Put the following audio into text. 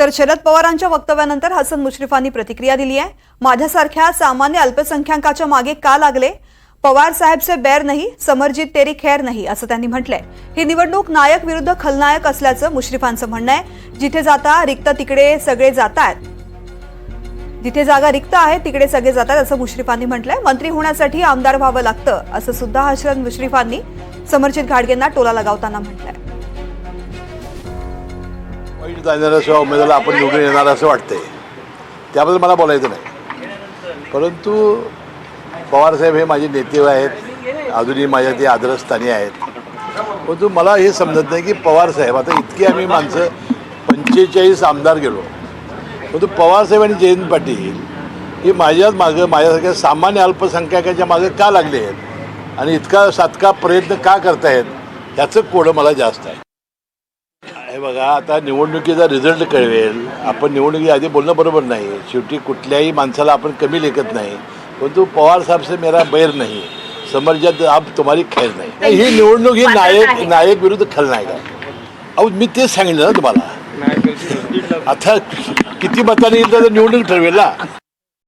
तर शरद पवारांच्या वक्तव्यानंतर हसन मुश्रीफांनी प्रतिक्रिया दिली आहे. माझ्यासारख्या सामान्य अल्पसंख्याकाच्या मागे का लागले? पवार साहेब से बैर नाही समरजीत तेरी खैर नाही असं त्यांनी म्हटलंय. ही निवडणूक नायक विरुद्ध खलनायक असल्याचं मुश्रीफांचं म्हणणं आहे. जिथे जाता रिक्त तिकडे सगळे जात आहेत जिथे जागा रिक्त आहे तिकडे सगळे जातात असं मुश्रीफांनी म्हटलंय. मंत्री होण्यासाठी आमदार व्हावं लागतं असं सुद्धा हसन मुश्रीफांनी समरजित घाडगेंना टोला लगावताना म्हटलंय. वाईट जाणाऱ्या सेवा उमेदवाराला आपण निवडून येणार असं वाटते त्याबद्दल मला बोलायचं नाही. परंतु पवारसाहेब हे माझे नेते आहेत. अजूनही माझ्या ते आदरस्थानी आहेत. परंतु मला हे समजत नाही की पवारसाहेब आता इतकी आम्ही माणसं पंचेचाळीस आमदार गेलो. परंतु पवारसाहेब आणि जयंत पाटील हे माझ्याच मागं माझ्यासारख्या सामान्य अल्पसंख्याकाच्या मागं का लागले आहेत? आणि इतका सातका प्रयत्न का करतायत ह्याचं कोडं मला जास्त आहे. बघा आता निवडणुकीचा रिझल्ट कळवेल. आपण निवडणुकी आधी बोलणं बरोबर नाही. शेवटी कुठल्याही माणसाला आपण कमी लेखत नाही. परंतु पवार साहेब से मेरा बैर नाही. समर्जात आप तुम्हारी खैर नाही. ही निवडणूक ही नायक नायक विरुद्ध खलनायक आहे अहो मी तेच सांगितलं ना तुम्हाला. आता किती मतांनी येईल तर निवडणूक ठरवेल ना.